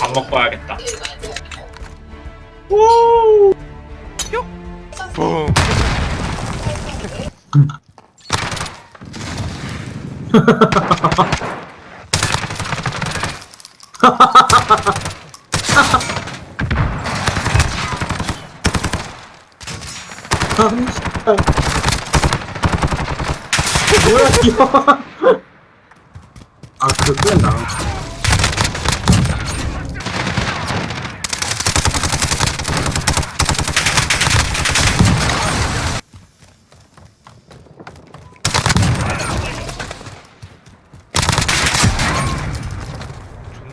밥 먹고 와야겠다. 붕. 뭐야 이거 아 그거 끄나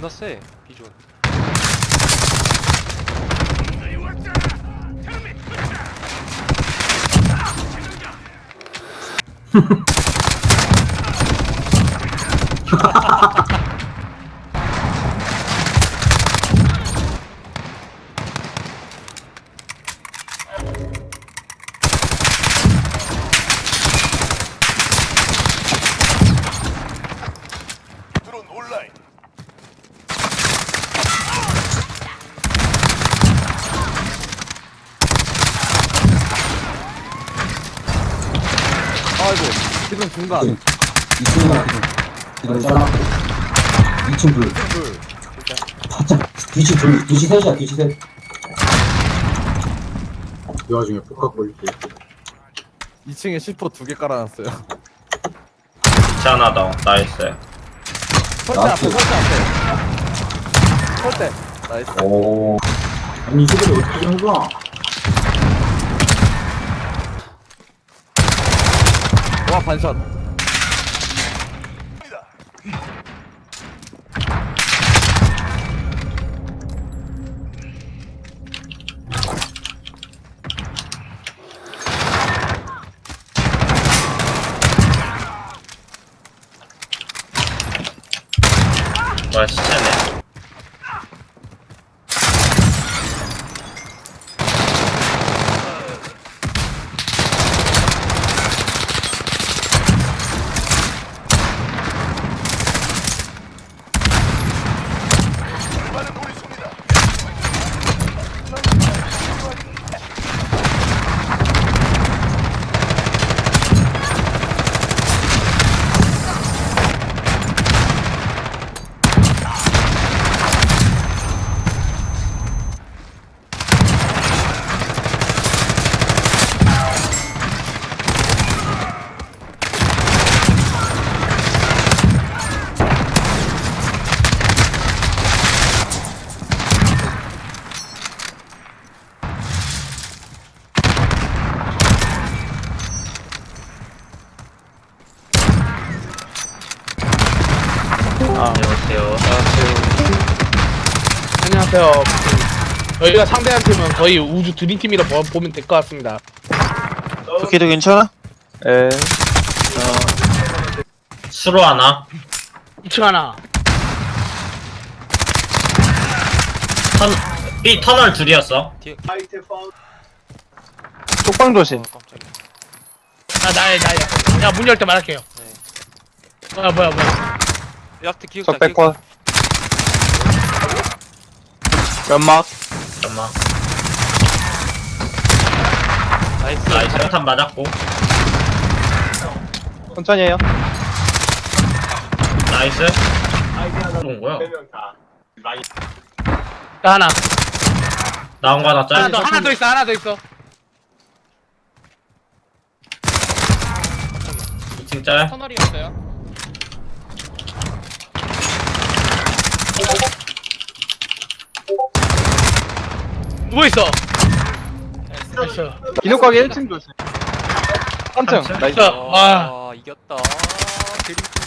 존나 세. 비전. 드론 온라인. 아이고 지금 중간. 2층이나 기둥 잘랐고 2층 불 둘. 바짝 뒤치 둘. 뒤치 셋이야 뒤치 셋. 이 와중에 복각 걸릴게. 2층에 C4 두 개 깔아놨어요. 귀찮아다. 나이스. 설대 앞에 나이스. 설대 앞에. 설대 나이스. 오. 아니 이 새끼들 어떻게 한 거야 와 반샷 와 시체네. 안녕하세요. 안녕하세요. 저희가 상대한 팀은 거의 우주 드림팀이라 보- 보면 될 것 같습니다. 토끼도 괜찮아? 에. 수로 하나. 2층 하나. 턴 B 터널 둘이었어. 쪽방 조심. 아, 나야, 나야. 야, 문 열 때 말할게요. 뭐야, 뭐야, 뭐야. 약트 기억자. 적백권. 연막. 잠깐만. 나이스. 나이스. 탄 맞았고. 천천히 해요. 나이스. 온 거야? 자, 하나. 나온 거 하나 하나 짤. 더, 하나 더 있어, 하나 더 있어. 2층 짤. 터널이었어요. 누워 있어. 나이스. 기록하기 1층 조심. 3층. 삼층? 나이스. 자, 아, 아, 이겼다. 드림 팀